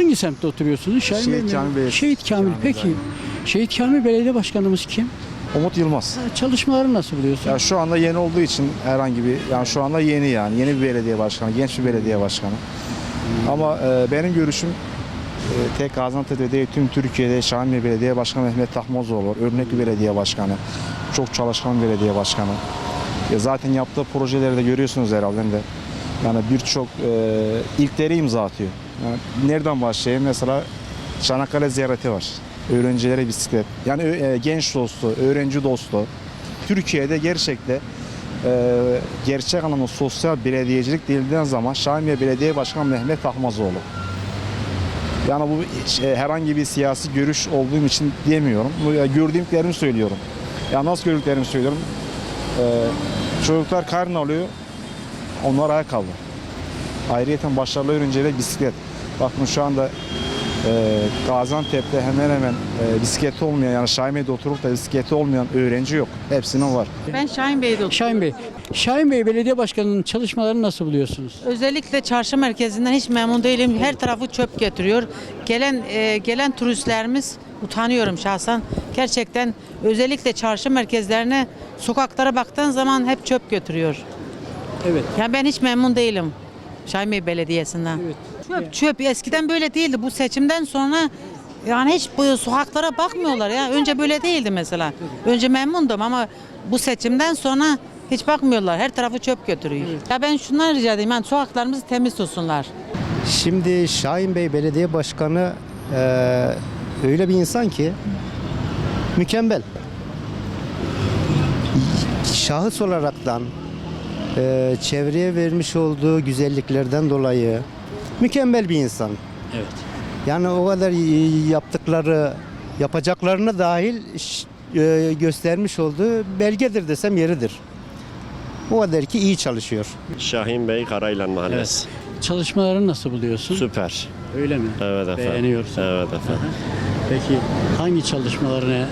Hangi semtte oturuyorsunuz? Şahin Şehit Bey mi? Kamil Bey. Şehit Kamil. Kamil Peki. Bey. Şehit Kamil Belediye Başkanımız kim? Umut Yılmaz. Ha, Çalışmaları nasıl buluyorsun? Ya şu anda yeni olduğu için herhangi bir yani şu anda yeni yani yeni bir belediye başkanı, genç bir belediye başkanı. Ama e, benim görüşüm e, tek Gaziantep'te değil tüm Türkiye'de Şahin Bey Belediye Başkanı Mehmet Tahmozoğlu var. Örnek bir belediye başkanı. Çok çalışkan bir belediye başkanı. E, zaten yaptığı projeleri de görüyorsunuz herhalde de. Yani birçok e, ilkleri imza atıyor. Yani nereden başlayayım? Mesela Çanakkale ziyareti var. Öğrencilere bisiklet. Yani e, genç dostu, öğrenci dostu. Türkiye'de gerçekten e, gerçek anlamda sosyal belediyecilik denildiği zaman Şahimiye Belediye Başkanı Mehmet Ahmazoğlu. Yani bu e, herhangi bir siyasi görüş olduğum için diyemiyorum. E, Gördüklerimi söylüyorum. Ya nasıl gördüklerimi söylüyorum. E, çocuklar karın alıyor. Onlar ayakkabı. Ayrıyeten başarılı öğrencilere bisiklet. Bakın şu anda e, Gaziantep'te hemen hemen e, bisikleti olmayan yani Şahimiye'de oturup da bisikleti olmayan öğrenci yok. Hepsinin var. Ben Şahin Bey'de oturuyorum. Şahin Bey. Şahin Bey Belediye Başkanı'nın çalışmalarını nasıl buluyorsunuz? Özellikle çarşı merkezinden hiç memnun değilim. Her tarafı çöp getiriyor. Gelen e, gelen turistlerimiz utanıyorum şahsen. Gerçekten özellikle çarşı merkezlerine sokaklara baktığın zaman hep çöp götürüyor. Evet. Yani ben hiç memnun değilim Şahin Bey Belediyesi'nden. Evet. Çöp çöp eskiden böyle değildi. Bu seçimden sonra yani hiç bu sokaklara bakmıyorlar ya. Önce böyle değildi mesela. Önce memnundum ama bu seçimden sonra hiç bakmıyorlar. Her tarafı çöp götürüyor. Ya ben şundan rica edeyim. Yani sokaklarımızı temiz tutsunlar. Şimdi Şahin Bey Belediye Başkanı eee, öyle bir insan ki mükemmel. Şahıs olaraktan eee, çevreye vermiş olduğu güzelliklerden dolayı mükemmel bir insan. Evet. Yani o kadar yaptıkları, yapacaklarını dahil eee, göstermiş olduğu belgedir desem yeridir. O kadar ki iyi çalışıyor. Şahin Bey Karaylan Mahallesi. Çalışmalarını nasıl buluyorsun? Süper. Öyle mi? Evet efendim. Beğeniyorsun. Evet efendim. Peki hangi çalışmalarını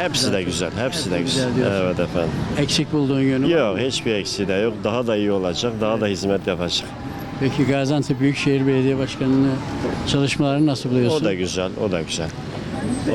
Hepsi de güzel. Hepsi de güzel. güzel diyorsun. Evet efendim. eksik bulduğun yönü var Yok hiçbir eksiği de yok. Daha da iyi olacak. Daha da hizmet yapacak. Peki Gaziantep Büyükşehir Belediye Başkanı'nın çalışmalarını nasıl buluyorsun? O da güzel. O da güzel.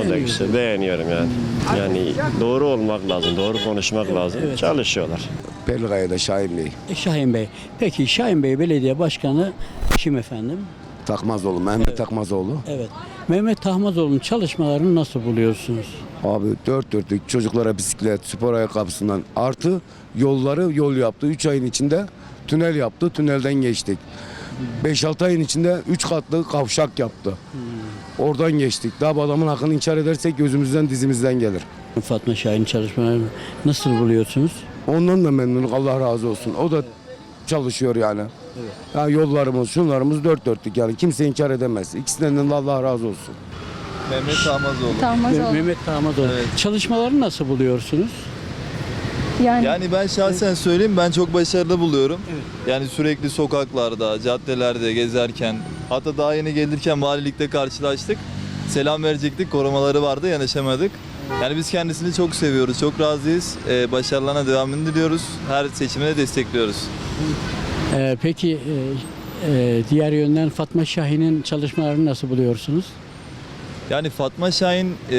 O da güzel. Beğeniyorum yani. Yani doğru olmak lazım. Doğru konuşmak lazım. evet. Çalışıyorlar. Pelikaya'da Şahin Bey. E, Şahin Bey. Peki Şahin Bey Belediye Başkanı kim efendim? Takmazoğlu, Mehmet Takmazoğlu. Evet. Mehmet Tahmazoğlu'nun çalışmalarını nasıl buluyorsunuz? Abi dört dörtlük çocuklara bisiklet, spor ayakkabısından artı yolları yol yaptı. 3 ayın içinde tünel yaptı. Tünelden geçtik. 5-6 ayın içinde 3 katlı kavşak yaptı. Oradan geçtik. Daha bu adamın hakkını inkar edersek gözümüzden dizimizden gelir. Fatma Şahin çalışmalarını nasıl buluyorsunuz? Ondan da memnunum. Allah razı olsun. O da çalışıyor yani. Yani yollarımız, şunlarımız dört dörtlük yani. Kimse inkar edemez. İkisinden de Allah razı olsun. Mehmet Ahmazoğlu. Me- Mehmet Tahmazoğlu. Evet. Çalışmalarını nasıl buluyorsunuz? Yani, Yani ben şahsen söyleyeyim ben çok başarılı buluyorum. Yani sürekli sokaklarda, caddelerde gezerken hatta daha yeni gelirken valilikte karşılaştık. Selam verecektik, korumaları vardı yanaşamadık. Yani biz kendisini çok seviyoruz, çok razıyız. Ee, başarılarına devamını diliyoruz. Her seçimine destekliyoruz. Ee, peki e, e, diğer yönden Fatma Şahin'in çalışmalarını nasıl buluyorsunuz? Yani Fatma Şahin e,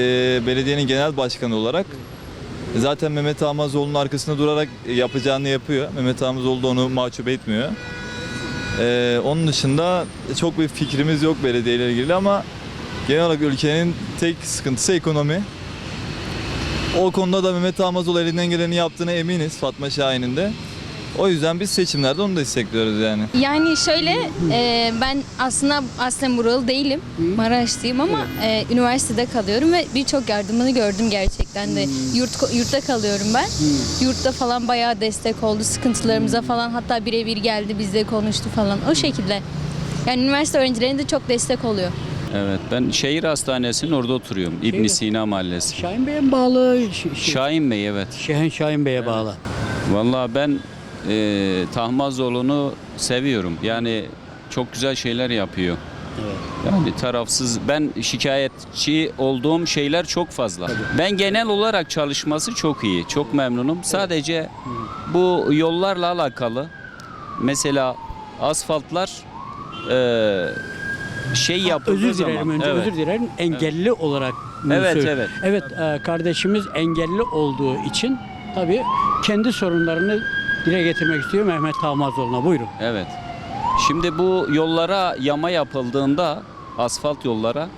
belediyenin genel başkanı olarak zaten Mehmet Ahmazoğlu'nun arkasında durarak yapacağını yapıyor. Mehmet Ahmazoğlu da onu mahcup etmiyor. E, onun dışında çok bir fikrimiz yok belediyeyle ilgili ama genel olarak ülkenin tek sıkıntısı ekonomi. O konuda da Mehmet Ahmazoğlu elinden geleni yaptığına eminiz Fatma Şahin'in de. O yüzden biz seçimlerde onu destekliyoruz yani. yani şöyle e, ben aslında aslen buralı değilim. Maraşlıyım ama e, üniversitede kalıyorum ve birçok yardımını gördüm gerçekten de. Yurt yurtta kalıyorum ben. Yurtta falan bayağı destek oldu sıkıntılarımıza falan. Hatta birebir geldi bizle konuştu falan. O şekilde. Yani üniversite öğrencilerine de çok destek oluyor. Evet ben şehir hastanesinin orada oturuyorum. İbn Sina Mahallesi. Şahin Bey'e bağlı? Ş- Ş- Şahin Bey evet. Şahin Şahin Bey'e bağlı. Vallahi ben e, Tahmazoğlu'nu seviyorum. Yani çok güzel şeyler yapıyor. Yani tarafsız ben şikayetçi olduğum şeyler çok fazla. Ben genel olarak çalışması çok iyi. Çok memnunum. Sadece bu yollarla alakalı mesela asfaltlar e, şey yapıldığı Özür zaman. dilerim önce evet. özür dilerim. Engelli olarak Evet, söylüyorum. evet. Evet e, kardeşimiz engelli olduğu için tabii kendi sorunlarını dile getirmek istiyor Mehmet Tahmazoğlu'na. Buyurun. Evet. Şimdi bu yollara yama yapıldığında asfalt yollara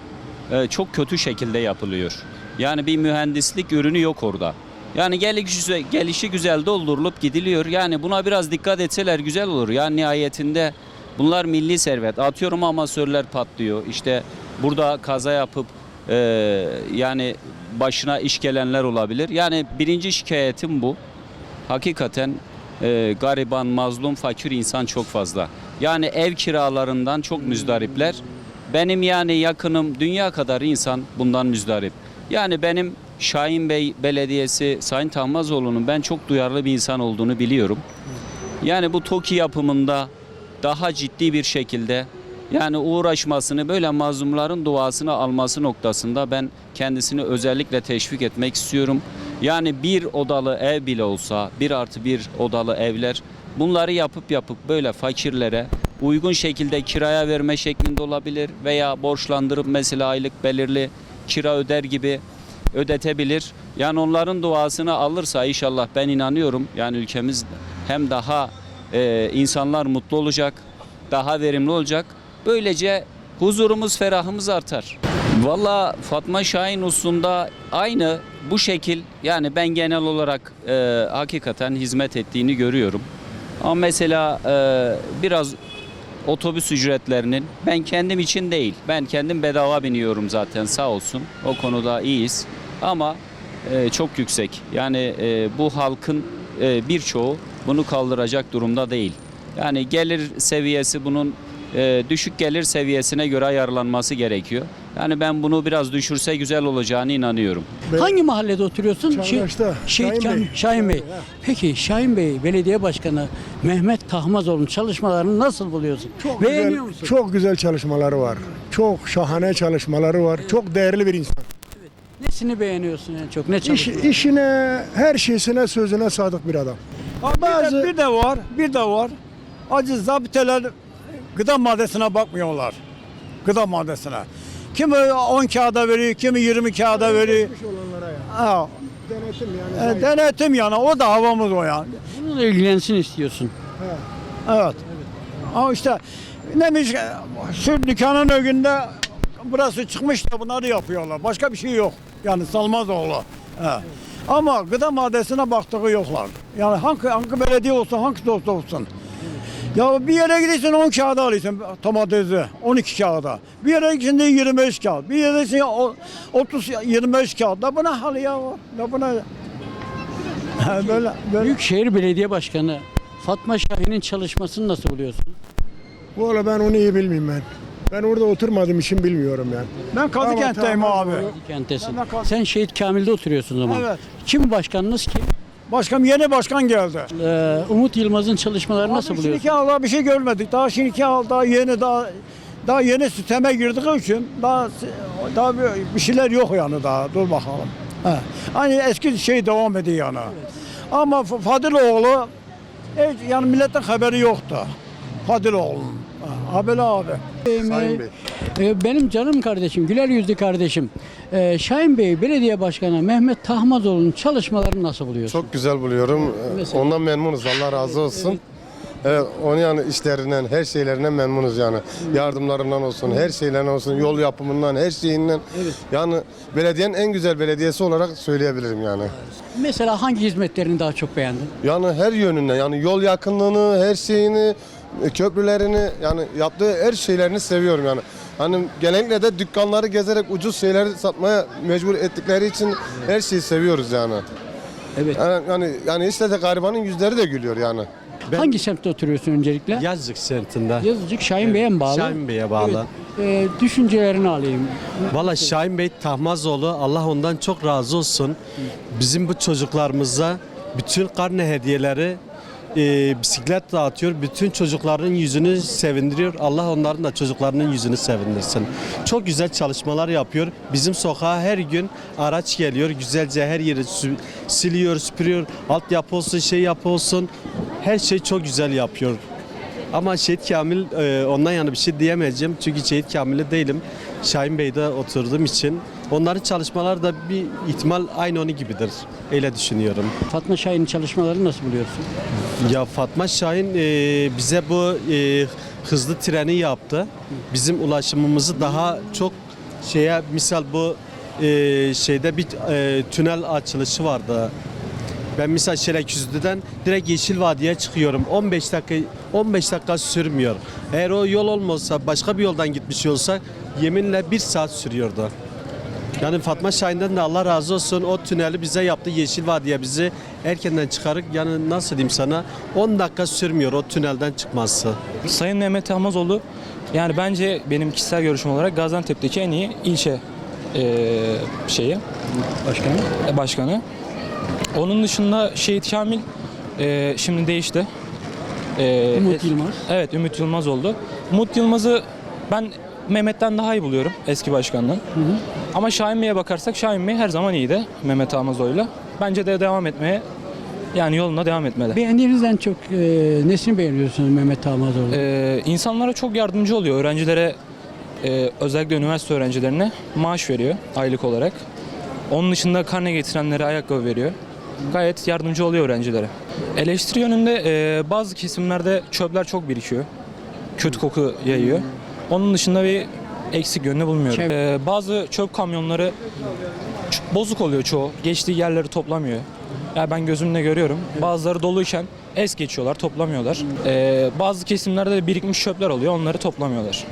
e, çok kötü şekilde yapılıyor. Yani bir mühendislik ürünü yok orada. Yani gelişi, gelişi güzel doldurulup gidiliyor. Yani buna biraz dikkat etseler güzel olur. Yani nihayetinde bunlar milli servet. Atıyorum amasörler patlıyor. İşte burada kaza yapıp e, yani başına iş gelenler olabilir. Yani birinci şikayetim bu. Hakikaten e, gariban, mazlum, fakir insan çok fazla. Yani ev kiralarından çok müzdaripler. Benim yani yakınım dünya kadar insan bundan müzdarip. Yani benim Şahin Bey Belediyesi Sayın Tahmazoğlu'nun ben çok duyarlı bir insan olduğunu biliyorum. Yani bu TOKİ yapımında daha ciddi bir şekilde yani uğraşmasını böyle mazlumların duasını alması noktasında ben kendisini özellikle teşvik etmek istiyorum. Yani bir odalı ev bile olsa bir artı bir odalı evler bunları yapıp yapıp böyle fakirlere uygun şekilde kiraya verme şeklinde olabilir veya borçlandırıp mesela aylık belirli kira öder gibi ödetebilir. Yani onların duasını alırsa inşallah ben inanıyorum yani ülkemiz hem daha e, insanlar mutlu olacak, daha verimli olacak. Böylece huzurumuz, ferahımız artar. Valla Fatma Şahin hususunda aynı bu şekil yani ben genel olarak e, hakikaten hizmet ettiğini görüyorum. Ama mesela e, biraz otobüs ücretlerinin ben kendim için değil. Ben kendim bedava biniyorum zaten sağ olsun. O konuda iyiyiz. Ama e, çok yüksek. Yani e, bu halkın e, birçoğu bunu kaldıracak durumda değil. Yani gelir seviyesi bunun e, düşük gelir seviyesine göre ayarlanması gerekiyor. Yani ben bunu biraz düşürse güzel olacağını inanıyorum. Hangi mahallede oturuyorsun? Çağdaş'ta. Şehit Şahin Şahin Bey. Bey. Şahin Bey. Peki Şahin Bey Belediye Başkanı Mehmet Tahmazoğlu'nun çalışmalarını nasıl buluyorsun? Çok Beğeniyor güzel, musun? Çok güzel çalışmaları var. Çok şahane çalışmaları var. Çok değerli bir insan. Nesini beğeniyorsun en çok? Ne İş, işine, her şeysine, sözüne sadık bir adam. Bir, de, bir de var, bir de var. Acı zabiteler gıda maddesine bakmıyorlar. Gıda maddesine. Kimi 10 kağıda veriyor, kimi 20 kağıda veriyor. Olanlara ya. Ha, Denetim e, yani. denetim yani, o da havamız o yani. Bununla ilgilensin istiyorsun. Evet. Ama işte neymiş, şu dükkanın önünde burası çıkmış da bunları yapıyorlar. Başka bir şey yok. Yani Salmazoğlu. He. Ama gıda maddesine baktığı yoklar. Yani hangi, hangi belediye olsun, hangi olsa olsun. Ya bir yere gidiyorsun 10 kağıda alıyorsun domatesi, 12 kağıda. Bir yere gidiyorsun 25 kağıt. Bir yere gidiyorsun 30 25 kağıt. Da buna hal ya. Da buna böyle böyle. Büyükşehir Belediye Başkanı Fatma Şahin'in çalışmasını nasıl buluyorsun? Valla ben onu iyi bilmiyorum ben. Ben orada oturmadığım için bilmiyorum yani. Ben Kadıkent'teyim Ama abi. Kal- Sen Şehit Kamil'de oturuyorsun o zaman. Evet. Kim başkanınız kim? Başkanım yeni başkan geldi. Ee, Umut Yılmaz'ın çalışmalarını nasıl buluyorsun? şimdiki halda bir şey görmedik. Daha şimdiki hal daha yeni daha daha yeni sisteme girdiği için daha daha bir, şeyler yok yani daha. Dur bakalım. He. Hani eski şey devam ediyor yani. Ama F- Fadiloğlu yani milletin haberi yoktu. Fadiloğlu'nun. Haberi abi. Sayın Bey. Ee, Benim canım kardeşim, güler yüzlü kardeşim. Ee, Şahin Bey Belediye Başkanı Mehmet Tahmazoğlu'nun çalışmalarını nasıl buluyorsun? Çok güzel buluyorum. Ee, Mesela? Ondan memnunuz. Allah razı olsun. Evet, onu yani işlerinden, her şeylerinden memnunuz yani. Yardımlarından olsun, her şeylerinden olsun, yol yapımından, her şeyinden. Yani belediyenin en güzel belediyesi olarak söyleyebilirim yani. Mesela hangi hizmetlerini daha çok beğendin? Yani her yönünden, yani yol yakınlığını, her şeyini, e, köprülerini, yani yaptığı her şeylerini seviyorum yani. Hani genellikle de dükkanları gezerek ucuz şeyleri satmaya mecbur ettikleri için her şeyi seviyoruz yani. Evet. Yani yani, yani işte de garibanın yüzleri de gülüyor yani. Hangi semtte oturuyorsun öncelikle? Yazlık semtinde. Yazıcık Şahin Bey'e mi bağlı? Şahin Bey'e bağlı. Evet. Ee, düşüncelerini alayım. Valla Şahin Bey Tahmazoğlu Allah ondan çok razı olsun. Bizim bu çocuklarımıza bütün karne hediyeleri e, bisiklet dağıtıyor. Bütün çocukların yüzünü sevindiriyor. Allah onların da çocuklarının yüzünü sevindirsin. Çok güzel çalışmalar yapıyor. Bizim sokağa her gün araç geliyor. Güzelce her yeri siliyor, süpürüyor. Altyapı olsun, şey yapı olsun. Her şey çok güzel yapıyor. Ama Şehit Kamil e, ondan yana bir şey diyemeyeceğim. Çünkü Şehit Kamil'i değilim. Şahin Bey'de oturduğum için. Onların çalışmaları da bir ihtimal aynı onun gibidir. Öyle düşünüyorum. Fatma Şahin'in çalışmalarını nasıl buluyorsun? Ya Fatma Şahin e, bize bu e, hızlı treni yaptı. Bizim ulaşımımızı daha çok şeye misal bu e, şeyde bir e, tünel açılışı vardı. Ben misal Şereküzlü'den direkt Yeşil Vadi'ye çıkıyorum. 15 dakika 15 dakika sürmüyor. Eğer o yol olmasa başka bir yoldan gitmiş olsa yeminle bir saat sürüyordu. Yani Fatma Şahin'den de Allah razı olsun o tüneli bize yaptı Yeşil Vadi'ye bizi erkenden çıkarıp yani nasıl diyeyim sana 10 dakika sürmüyor o tünelden çıkması. Sayın Mehmet Ahmazoğlu yani bence benim kişisel görüşüm olarak Gaziantep'teki en iyi ilçe eee, şeyi Başkanım. e, başkanı. Onun dışında Şehit Kamil eee, şimdi değişti. Eee, Umut Yılmaz. Evet Ümit Yılmaz oldu. Umut Yılmaz'ı ben Mehmet'ten daha iyi buluyorum eski başkandan. Ama Şahin Bey'e bakarsak Şahin Bey her zaman iyiydi Mehmet Ahmazoğlu'yla. Bence de devam etmeye yani yoluna devam etmeli. Beğendiğinizden çok e, nesini beğeniyorsunuz Mehmet Tahmazoğlu? Ee, insanlara çok yardımcı oluyor. Öğrencilere e, özellikle üniversite öğrencilerine maaş veriyor aylık olarak. Onun dışında karne getirenlere ayakkabı veriyor. Gayet yardımcı oluyor öğrencilere. Eleştiri yönünde e, bazı kesimlerde çöpler çok birikiyor. Kötü koku yayıyor. Onun dışında bir eksik yönünü bulmuyorum. Çev- Ee, bazı çöp kamyonları bozuk oluyor çoğu. Geçtiği yerleri toplamıyor. Ya ben gözümle görüyorum. Bazıları doluyken es geçiyorlar, toplamıyorlar. Ee, bazı kesimlerde de birikmiş çöpler oluyor, onları toplamıyorlar.